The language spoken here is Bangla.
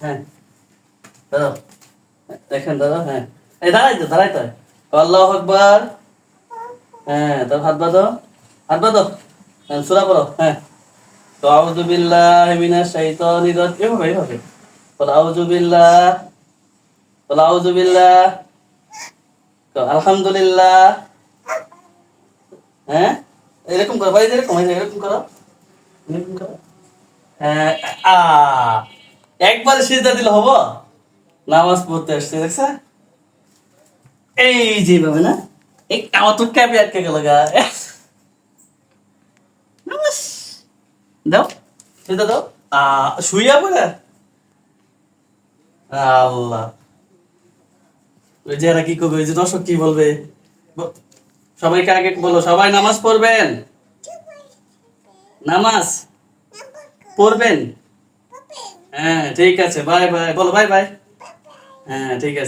হ্যাঁ। দেখেন দাদা হ্যাঁ। এই দাঁড়াই তো দাঁড়াই তো। আল্লাহ আকবার। হ্যাঁ তোর হাত বাঁধো। হাত বাঁধো। হ্যাঁ, সূরা পড়ো হ্যাঁ। তো আউযু বিল্লাহি মিনাশ এভাবে এভাবে। বলো বলো আলহামদুলিল্লাহ। হ্যাঁ? এরকম করো এরকম এরকম করো। এরকম করো। হ্যাঁ আ একবার সিজদা দিলে হব? নামাজ পড়তে আসছে, দেখছ? এই যে ভাবে না? এই আমার তো ক্যাপে আটকে গেল, গা। দাও দাও। আল্লাহ। ওই যে কি করবে? ওই যে দর্শক কি বলবে? সবাইকে আগে বলো, সবাই নামাজ পড়বেন? নামাজ? পড়বেন? হ্যাঁ ঠিক আছে বাই বাই বলো বাই বাই হ্যাঁ ঠিক আছে।